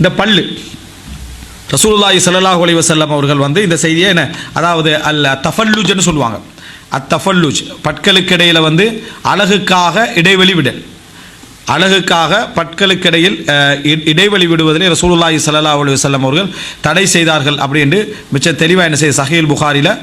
இந்த பல்லு. ரசூலுல்லாஹி ஸல்லல்லாஹு அலைஹி வஸல்லம் அவர்கள் வந்து இந்த செய்தியை என்ன? அதாவது அல்ல தஃபல்லுஜ்னு சொல்லுவாங்க. அத்தஃபல்லுஜ் பற்களுக்கு இடையில் வந்து அழகுக்காக இடைவெளி விடல். அழகுக்காக பற்களுக்கிடையில் இடையில் இ- இடைவெளி விடுவதிலே ரசூலுல்லாஹி சல்லா அலைஹி வஸல்லம் அவர்கள் தடை செய்தார்கள் அப்படின்னு மிச்ச தெளிவாக என்ன செய்ய சஹீல் புகாரில்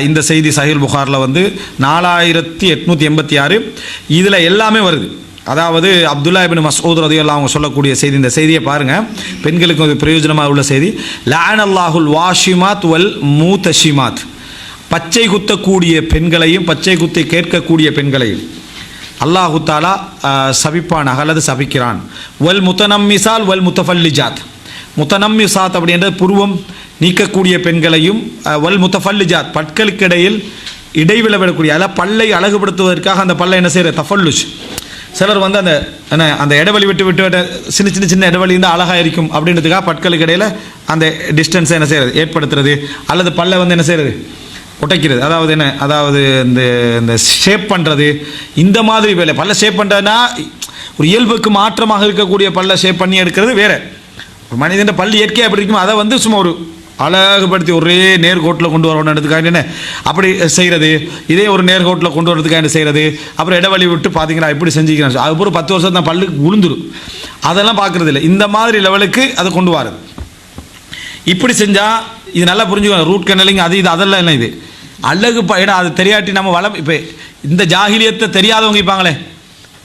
இந்த செய்தி சஹீல் புகாரில் வந்து நாலாயிரத்தி எட்நூற்றி எண்பத்தி ஆறு இதில் எல்லாமே வருது. அதாவது அப்துல்லா இபின் மசூத் ரதியல்லா அவங்க சொல்லக்கூடிய செய்தி இந்த செய்தியை பாருங்க. பெண்களுக்கு ஒரு பிரயோஜனமாக உள்ள செய்தி. லேன் அல்லாஹுல் வாஷிமாத் வல் மூத்தஷிமாத் பச்சை குத்தக்கூடிய பெண்களையும் பச்சை குத்தை கேட்கக்கூடிய பெண்களையும் அல்லாஹு தாலா அஹ், சபிப்பானாக அல்லது சபிக்கிறான். வல் முத்தனம்மிசால் வல் முத்தஃபல்லிஜாத். முத்தனம்மிசாத் அப்படின்றது புருவம் நீக்கக்கூடிய பெண்களையும் வல் முத்தஃபல்லிஜாத். பற்களுக்கிடையில் இடைவில விடக்கூடிய அதாவது பல்லை அழகுபடுத்துவதற்காக அந்த பல்லை என்ன செய்கிற தஃபல்லுஷ் சிலர் வந்து அந்த என்ன அந்த இடைவெளி விட்டு விட்டு விட்டு சின்ன சின்ன சின்ன இடைவெளி இருந்தால் அழகாக இருக்கும் அப்படின்றதுக்காக பற்களுக்கு இடையில் அந்த டிஸ்டன்ஸை என்ன செய்கிறது ஏற்படுத்துறது. அல்லது பல்லை வந்து என்ன செய்கிறது உடைக்கிறது. அதாவது என்ன? அதாவது இந்த இந்த ஷேப் பண்ணுறது இந்த மாதிரி வேலை. பல்ல ஷேப் பண்ணுறதுனா ஒரு இயல்புக்கு மாற்றமாக இருக்கக்கூடிய பல்ல ஷேப் பண்ணி எடுக்கிறது வேறு. ஒரு மனிதன் பல் இயற்கையாக எப்படி இருக்குமோ அதை வந்து சும்மா ஒரு அழகுபடுத்தி ஒரே நேர்கோட்டில் கொண்டு வரணுன்றதுக்காக என்ன? அப்படி செய்கிறது இதே ஒரு நேர்கோட்டில் கொண்டு வரதுக்காக என்ன செய்கிறது அப்புறம் இடைவெளி விட்டு பார்த்தீங்களா இப்படி செஞ்சுக்கிறேன் அதுக்கப்புறம் பத்து வருஷம் தான் பல்லு உளுந்துடும் அதெல்லாம் பார்க்குறது இல்லை இந்த மாதிரி லெவலுக்கு அதை கொண்டு வரது இப்படி செஞ்சால் இது நல்லா புரிஞ்சுக்கணும் ரூட் கனலிங் அது இது அதெல்லாம் இல்லை இது. அழகு ஏன்னா அது தெரியாட்டி நம்ம வளம் இப்போ இந்த ஜாகிலியத்தை தெரியாதவங்க இருப்பாங்களே.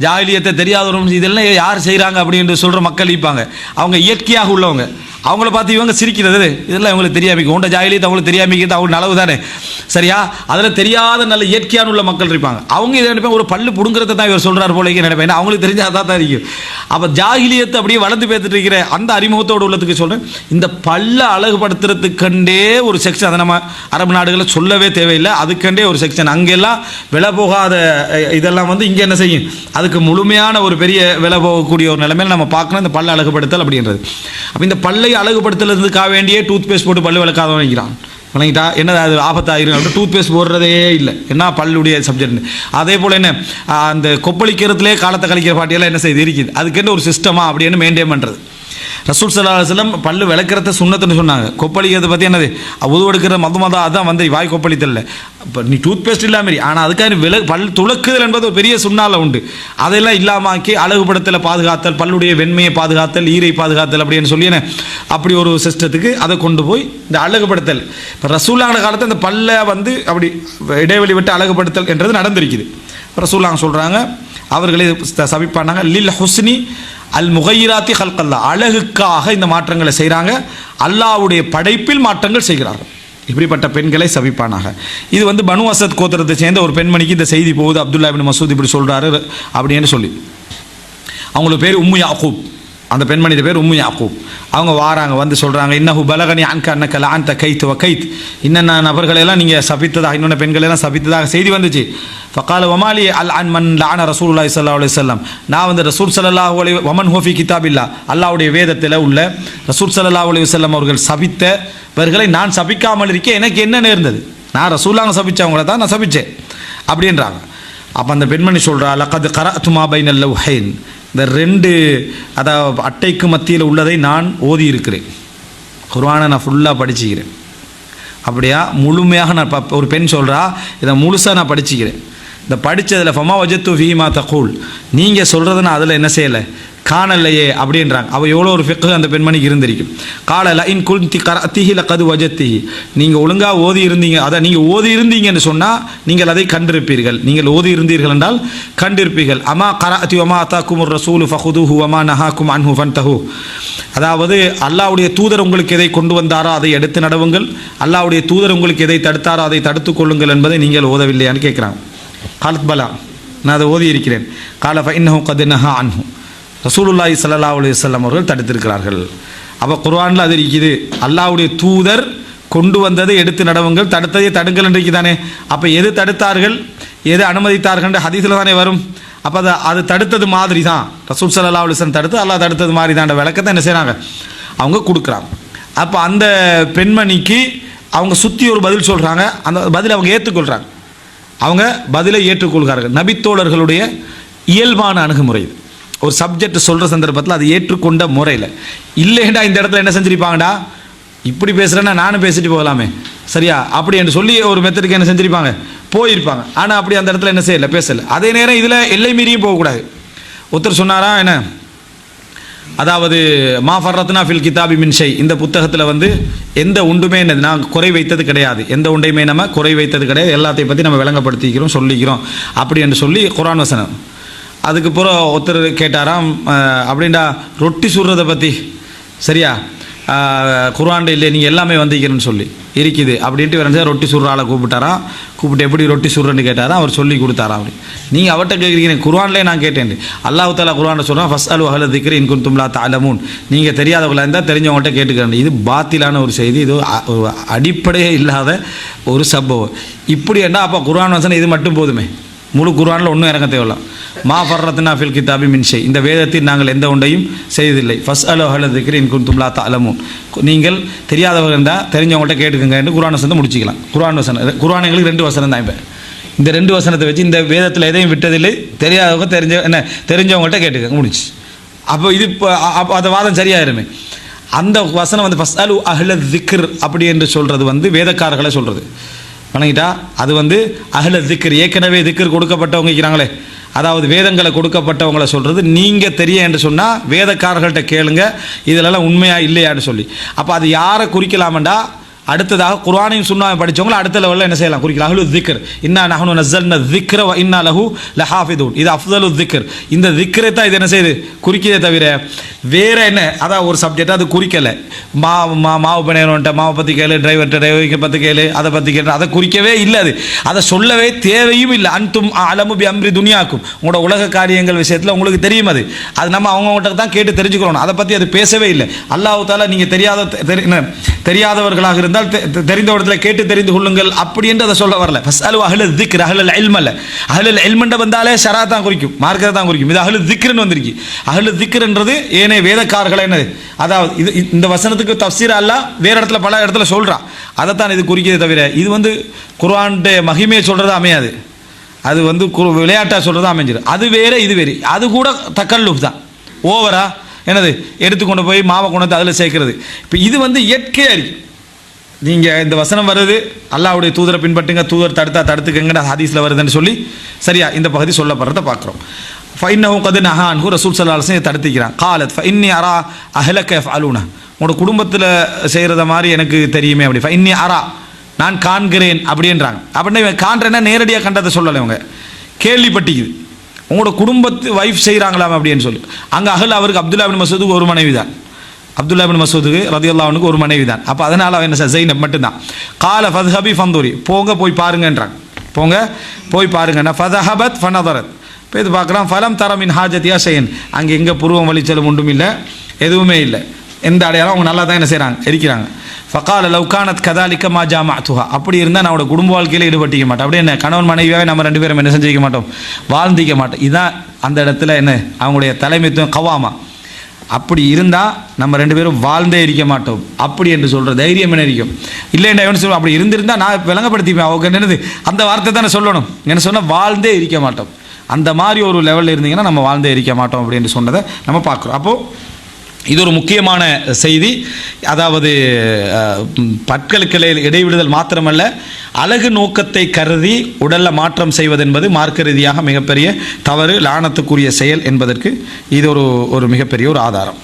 ஜாகிலியத்தை தெரியாதவங்க இதெல்லாம் யார் செய்கிறாங்க அப்படின்னு சொல்கிற மக்கள் இருப்பாங்க. அவங்க இயற்கையாக உள்ளவங்க. அவங்கள பார்த்து இவங்க சிரிக்கிறது இதெல்லாம் இவங்களுக்கு தெரியாமிக்கும் உண்ட ஜாகிலியத்தை அவங்களுக்கு தெரியாமிக்கிறது அவங்க அளவு தானே? சரியா? அதில் தெரியாத நல்ல இயற்கையான உள்ள மக்கள் இருப்பாங்க. அவங்க இதை நினைப்பாங்க ஒரு பல்லு பிடுங்குறத தான் இவர் சொல்கிறார் போல நினைப்பேன். அவங்களுக்கு தெரிஞ்சா அதான் தான் இருக்கும் அப்போ ஜாகிலியத்தை அப்படியே வளர்ந்து பேத்துட்டு இருக்கிற அந்த அறிமுகத்தோடு உள்ளதுக்கு சொல்கிறேன் இந்த பல்ல அழகுபடுத்துறதுக்கண்டே ஒரு செக்ஷன் அதை நம்ம அரபு நாடுகளில் சொல்லவே தேவையில்லை. அதுக்கண்டே ஒரு செக்ஷன் அங்கெல்லாம் விலை போகாத இதெல்லாம் வந்து இங்கே என்ன செய்யும்? அதுக்கு முழுமையான ஒரு பெரிய விலை போகக்கூடிய ஒரு நிலைமையில் நம்ம பார்க்கணும் இந்த பல்ல அழகுபடுத்தல் அப்படின்றது. அப்போ இந்த பல்லை அழகுபடுத்துறதுக்காக வேண்டியே டூத் பேஸ்ட் போட்டு பல்லு விளக்காதவன் வைக்கிறான் வழங்கிட்டா என்ன அது ஆபத்தாயிரும் அப்படின்னு டூத் பேஸ்ட் போடுறதே இல்லை. என்ன பல்லுடைய சப்ஜெக்ட்னு அதே போல் என்ன அந்த கொப்பளிக்கிறதுலே காலத்தை கழிக்கிற பாட்டியெல்லாம் என்ன செய்து? இருக்குது அதுக்கென்ன ஒரு சிஸ்டமா அப்படின்னு மெயின்டைன் பண்ணுறது ரசூல் சல்லா செல்லம் பல்லு விளக்கிறத சுண்ணத்துன்னு சொன்னாங்க. கொப்பளிக்கிறத பற்றி என்னது? உது எடுக்கிற மத மதம் அதான் வந்து வாய் கொப்பளித்தல இப்போ நீ டூத் பேஸ்ட் இல்லாமல் ஆனால் அதுக்காக வில பல் துளக்குதல் என்பது ஒரு பெரிய சுண்ணால உண்டு. அதெல்லாம் இல்லாமாக்கி அழகுபடுத்தலை பாதுகாத்தல் பல்லுடைய வெண்மையை பாதுகாத்தல் ஈரை பாதுகாத்தல் அப்படின்னு சொல்லி என்ன அப்படி ஒரு சிஸ்டத்துக்கு அதை கொண்டு போய் இந்த அழகுபடுத்தல். இப்போ ரசூலான காலத்தில் இந்த பல்லை வந்து அப்படி இடைவெளி விட்டு அழகுபடுத்தல் என்றது நடந்திருக்குது. ரசூலாங்க சொல்கிறாங்க அவர்களே சபிப்பானாங்க லில் ஹுஸ்னி அல் முகைராத்தி ஹல்கல்லா அழகுக்காக இந்த மாற்றங்களை செய்கிறாங்க அல்லாஹ்வுடைய படைப்பில் மாற்றங்கள் செய்கிறார்கள். இப்படிப்பட்ட பெண்களை சவிப்பானாக இது வந்து பனு அசத் கோத்திரத்தை சேர்ந்த ஒரு பெண்மணிக்கு இந்த செய்தி போகுது. அப்துல்லா இபின் மசூத் இப்படி சொல்கிறாரு அப்படின்னு சொல்லி. அவங்களுக்கு பேர் உம்மு யாக்கூப். அந்த பெண்மணியோட பேர் உம்மு யாக்கூப். அவங்க வாராங்க வந்து சொல்கிறாங்க இன்னஹு பலகனி அன்க அன்னக்க அந்த கைத் வ கைத். இன்னென்ன நபர்களெல்லாம் நீங்கள் சபித்ததாக இன்னொன்று பெண்களெல்லாம் சபித்ததாக செய்தி வந்துச்சு. ஃபக்கால வமாலி அல் அன் மன் லான ரசூலுல்லாஹி சல்லா அலி சொல்லம் நான் வந்து ரசூல் ஸல்லல்லாஹு அலைஹி வமன் ஹோஃபி கிதாபில்லா? அல்லாவுடைய வேதத்தில் உள்ள ரசூல் ஸல்லல்லாஹு அலி வல்லம் அவர்கள் சபித்தவர்களை நான் சபிக்காமல் இருக்கேன். எனக்கு என்ன நேர்ந்தது? நான் ரசூலாங்க சபித்தவங்கள தான் நான் சபித்தேன் அப்படின்றாங்க. அப்போ அந்த பெண்மணி சொல்கிறா லக்கது கரத்துமா பைனல் உஹைன் இந்த ரெண்டு அதாவது அட்டைக்கு மத்தியில் உள்ளதை நான் ஓதி இருக்கிறேன் நான் ஃபுல்லாக படிச்சுக்கிறேன். அப்படியா? முழுமையாக நான் ப- ஒரு பெண் சொல்கிறா இதை முழுசாக நான் படிச்சுக்கிறேன். இந்த படித்ததில் ஃபமா வஜத்து ஃபீமா தகூல். நீங்கள் சொல்கிறத நான் அதில் என்ன செய்யலை? காணலையே அப்படின்றாங்க. அவள் எவ்வளோ ஒரு ஃபிக்கு அந்த பெண்மணிக்கு இருந்திருக்கும். காலல இன் குல்தி கரத்திஹி லக்கது வஜத்திஹி. நீங்கள் ஒழுங்காக ஓதி இருந்தீங்க. அதை நீங்கள் ஓதி இருந்தீங்கன்னு சொன்னால் நீங்கள் அதை கண்டிருப்பீர்கள். நீங்கள் ஓதி இருந்தீர்கள் என்றால் கண்டிருப்பீர்கள். அமா கரஅத்தி வமா அத்தாக்கும் ரசூலு ஃபஹுதுஹு வமா நஹாக்கும் அன்ஹு ஃபன்தஹு. அதாவது அல்லாவுடைய தூதர் உங்களுக்கு எதை கொண்டு வந்தாரோ அதை எடுத்து நடவுங்கள். அல்லாவுடைய தூதர் உங்களுக்கு எதை தடுத்தாரோ அதை தடுத்து கொள்ளுங்கள் என்பதை நீங்கள் ஓதவில்லையான்னு கேட்குறாங்க. காலத் பலா. நான் அதை ஓதி இருக்கிறேன். கால ஃபைன்னஹு கது நஹா அன்ஹு. ரசூலுல்லாஹி சல்லா அலுவலம் அவர்கள் தடுத்திருக்கிறார்கள். அப்போ குர்வானில் அது இருக்குது. அல்லாவுடைய தூதர் கொண்டு வந்ததை எடுத்து நடவுங்கள் தடுத்ததை தடுங்கள் என்று தானே? அப்போ எது தடுத்தார்கள்? எது அனுமதித்தார்கள் ஹதீஸில் தானே வரும். அப்போ அது அது தடுத்தது மாதிரி தான் ரசூல் சல்லா அலுவலம் தடுத்து அல்லாஹ் தடுத்தது மாதிரி தான் விளக்கத்தை என்ன செய்கிறாங்க அவங்க கொடுக்குறாங்க. அப்போ அந்த பெண்மணிக்கு அவங்க சுற்றி ஒரு பதில் சொல்கிறாங்க அந்த பதில் அவங்க ஏற்றுக்கொள்கிறாங்க அவங்க பதிலை ஏற்றுக்கொள்கிறார்கள். நபித்தோழர்களுடைய இயல்பான அணுகுமுறை இது. ஒரு சப்ஜெக்ட் சொல்கிற சந்தர்ப்பத்தில் அது ஏற்றுக்கொண்ட முறையில். இல்லைண்டா இந்த இடத்துல என்ன செஞ்சிருப்பாங்கடா? இப்படி பேசுகிறேன்னா நானும் பேசிட்டு போகலாமே. சரியா? அப்படி என்று சொல்லி ஒரு மெத்தடுக்கு என்ன செஞ்சிருப்பாங்க? போயிருப்பாங்க. ஆனால் அப்படி அந்த இடத்துல என்ன செய்யலை பேசலை. அதே நேரம் இதில் எல்லை மீறியும் போகக்கூடாது. ஒருத்தர் சொன்னாரா என்ன? அதாவது மா ஃபர்ரத்னா ஃபில் கிதாபி மின்ஷை இந்த புத்தகத்தில் வந்து எந்த உண்டுமே என்னது? நான் குறை வைத்தது கிடையாது. எந்த உண்டையுமே நம்ம குறை வைத்தது கிடையாது. எல்லாத்தையும் பற்றி நம்ம விளங்கப்படுத்திக்கிறோம் சொல்லிக்கிறோம். அப்படி என்று சொல்லி குரான் வசனம். அதுக்கப்புறம் ஒருத்தர் கேட்டாராம் அப்படின்டா ரொட்டி சுடுறதை பற்றி சரியா? குரான்ட இல்லை நீங்கள் எல்லாமே வந்திக்கிறேன்னு சொல்லி. இருக்குது அப்படின்ட்டு வேறு ரொட்டி சுடுற ஆளை கூப்பிட்டாராம். கூப்பிட்டு எப்படி ரொட்டி சுடுறேன்னு கேட்டாராம் அவர் சொல்லி கொடுத்தாராம் அப்படி. நீங்கள் அவர்கிட்ட கேட்குறீங்க குரான்லேயே நான் கேட்டேன். அல்லாஹ் தாலா குரான் சொல்கிறேன் ஃபஸ்ட் அலு அஹல திக்ரி இன்கும் தும்லா தாலமூன் நீங்கள் தெரியாதவங்களா இருந்தால் தெரிஞ்சவங்கள்ட்ட கேட்டுக்கிறேன். இது பாத்திலான ஒரு செய்தி இது ஒரு அடிப்படையே இல்லாத ஒரு சம்பவம். இப்படி என்ன அப்போ குரான் வசனம் இது மட்டும் போதுமே. முழு குர்ஆனில் ஒன்றும் இறங்க தேவையில்ல. மா ஃபர்ரத்னா ஃபில் கிதாபி மின்ஷை இந்த வேதத்தில் நாங்கள் எந்த ஒன்றையும் செய்ததில்லை. ஃபஸ் அலோ ஹல திக்ரி இன் குந்தும்லா தலமும் நீங்கள் தெரியாதவர்கள் இருந்தால் தெரிஞ்சவங்கள்ட்ட கேட்டுக்கங்க என்று குரான் வசனத்தை முடிச்சிக்கலாம். குரான் வசனம். குரான் எங்களுக்கு ரெண்டு வசனம் தான் இப்போ. இந்த ரெண்டு வசனத்தை வச்சு இந்த வேதத்தில் எதையும் விட்டதில்லை. தெரியாதவங்க தெரிஞ்ச என்ன தெரிஞ்சவங்கள்ட்ட கேட்டுக்கங்க. முடிச்சு. அப்போ இது இப்போ அப்போ அந்த வாதம் சரியாயிருமே. அந்த வசனம் வந்து ஃபஸ்ட் அலு அஹ்ல திக்ர் அப்படி என்று சொல்கிறது வந்து வேதக்காரர்களை சொல்கிறது வணங்கிட்டா? அது வந்து அகல திக்கர் ஏற்கனவே திக்கர் கொடுக்கப்பட்டவங்க இருக்கிறாங்களே. அதாவது வேதங்களை கொடுக்கப்பட்டவங்களை சொல்கிறது நீங்கள் தெரிய என்று சொன்னால் வேதக்காரர்கள்ட்ட கேளுங்க இதிலெல்லாம் உண்மையாக இல்லையான்னு சொல்லி. அப்போ அது யாரை குறிக்கலாமண்டா? அடுத்ததாக குர்ஆனையும் சுண்ணாவை படித்தவங்களை அடுத்த லெவலில் என்ன செய்யலாம்? குறிக்கலாம் அஹ்லு திக்ர். இன்னா நஹனு நஸ்ஸல்ன திக்ர வ இன்னா லஹு லஹாஃபிதூன். இது அஃதலு திக்ர். இந்த திக்ரை தான் இது என்ன செய்யுது? குறிக்கிறதே தவிர வேறு என்ன? அதான் ஒரு சப்ஜெக்ட் அது குறிக்கலை. மாவு மா மாவு பிணையன்ட்ட மாவை பற்றி கேளு டிரைவர்கிட்ட டிரைவருக்கு பற்றி கேளு அதை பற்றி கேளு. அதை குறிக்கவே இல்லை அது. அதை சொல்லவே தேவையும் இல்லை. அன்தும் அலமு பி அம்ரி துனியாக்கும். உங்களோட உலக காரியங்கள் விஷயத்தில் உங்களுக்கு தெரியும் அது. அது நம்ம அவங்கவுங்கள்ட்ட தான் கேட்டு தெரிஞ்சுக்கணும். அதை பற்றி அது பேசவே இல்லை. அல்லாஹ் தாலா நீங்கள் தெரியாத தெரி- என்ன, தெரியாதவர்களாக இருந்தால் தெ- இடத்துல கேட்டு தெரிந்து கொள்ளுங்கள். அப்படி என்று அதை சொல்ல வரல. ஃபஸ்ட் அலு அஹ்ல திக்ர் அஹ்லல் இல்ம் அல்ல அஹ்லல் இல்மண்ட வந்தாலே ஷரா தான் குறிக்கும் மார்க்கத்தை தான் குறிக்கும். இது அஹ்லு திக்ருன்னு வந்திருக்கு. அஹ்லு திக்ருன்றது ஏனே வேதக்காரர்கள் என்னது? அதாவது இது இந்த வசனத்துக்கு தப்சீர் அல்ல வேற இடத்துல பல இடத்துல சொல்றான் அதைத்தான் இது குறிக்கிறதே தவிர இது வந்து குர்ஆனுடைய மகிமையை சொல்கிறது அமையாது. அது வந்து விளையாட்டாக சொல்கிறது அமைஞ்சிடும் அது வேறு இது வேறு. அது கூட தக்கல்லுப் தான். ஓவரா என்னது? எடுத்துக்கொண்டு போய் மாவை கொண்டு வந்து அதில் சேர்க்கறது. இப்போ இது வந்து இயற்கையாக இருக்கு நீங்கள் இந்த வசனம் வருது அல்லாவுடைய தூதரை பின்பற்றுங்க தூதர் தடுத்தா தடுத்துக்கங்கன்னு ஹதீஸில் வருதுன்னு சொல்லி சரியா இந்த பகுதி சொல்லப்படுறத பார்க்குறோம். ஃபைன்னவும் கது நஹான்ஹூ ரசூல் சல்லா தடுத்துக்கிறான். காலத் ஃபைன்னி அரா கேஃப் அலூனா உங்களோட குடும்பத்தில் செய்கிறத மாதிரி எனக்கு தெரியுமே அப்படி. ஃபைன்னி அரா நான் காண்கிறேன் அப்படின்றாங்க. அப்படின்னா இவன் காண்றேன்னா நேரடியாக கண்டதை சொல்லலை இவங்க. கேள்விப்பட்டிக்குது. உங்களோட குடும்பத்து ஒய்ஃப் செய்கிறாங்களாம் அப்படின்னு சொல்லி. அங்கே அகல் அவருக்கு அப்துல்லா பின் மசூதுக்கு ஒரு மனைவி தான் அப்துல்லா பின் மசூதுக்கு ரதியுல்லாவனுக்கு ஒரு மனைவி தான் அப்போ அதனால் அவன் என்ன சார் ஜெயினப் மட்டும்தான். கால ஃபத்ஹபி ஃபந்தூரி. போங்க போய் பாருங்கன்றாங்க. போங்க போய் பாருங்கன்னா ஃபதஹபத் ஃபனதரத். இப்போ இது பார்க்குறான் ஃபலம் தரமின் ஹாஜத்தியா செய்யன் அங்கே எங்கே புருவம் வலிச்சலும் ஒன்றும் இல்லை எதுவுமே இல்லை. எந்த அடையாளம்? அவங்க நல்லா தான் என்ன செய்கிறாங்க எரிக்கிறாங்க. இருக்கிறாங்க ஃபகால லவ்கானத் கதாலிக்க மா ஜாமா துஹா அப்படி இருந்தால் நான் அவனோட குடும்ப வாழ்க்கையில் ஈடுபட்டிக்க மாட்டோம் அப்படியே என்ன? கணவன் மனைவியாகவே நம்ம ரெண்டு பேரும் என்ன செஞ்சிக்க மாட்டோம்? வாழ்ந்திக்க மாட்டோம். இதுதான் அந்த இடத்துல என்ன? அவங்களுடைய தலைமைத்துவம் கவாமா. அப்படி இருந்தால் நம்ம ரெண்டு பேரும் வாழ்ந்தே இருக்க மாட்டோம். அப்படி என்று சொல்கிற தைரியம் என்ன இருக்கும்? இல்லைன்னா எவனு சொல்லுவோம் அப்படி இருந்திருந்தால் நான் விளங்கப்படுத்திப்பேன். அவங்க என்னது? அந்த வார்த்தை தானே சொல்லணும். என்ன சொன்னால் வாழ்ந்தே இருக்க மாட்டோம். அந்த மாதிரி ஒரு லெவலில் இருந்தீங்கன்னா நம்ம வாழ்ந்தே இருக்க மாட்டோம் அப்படின்னு சொன்னதை நம்ம பார்க்குறோம். அப்போது இது ஒரு முக்கியமான செய்தி. அதாவது அஹ், இடைவிடுதல் மாத்திரமல்ல அழகு நோக்கத்தை கருதி உடலில் மாற்றம் செய்வது என்பது மார்க்க ரீதியாக மிகப்பெரிய தவறு லானத்துக்குரிய செயல் என்பதற்கு இது ஒரு ஒரு மிகப்பெரிய ஒரு ஆதாரம்.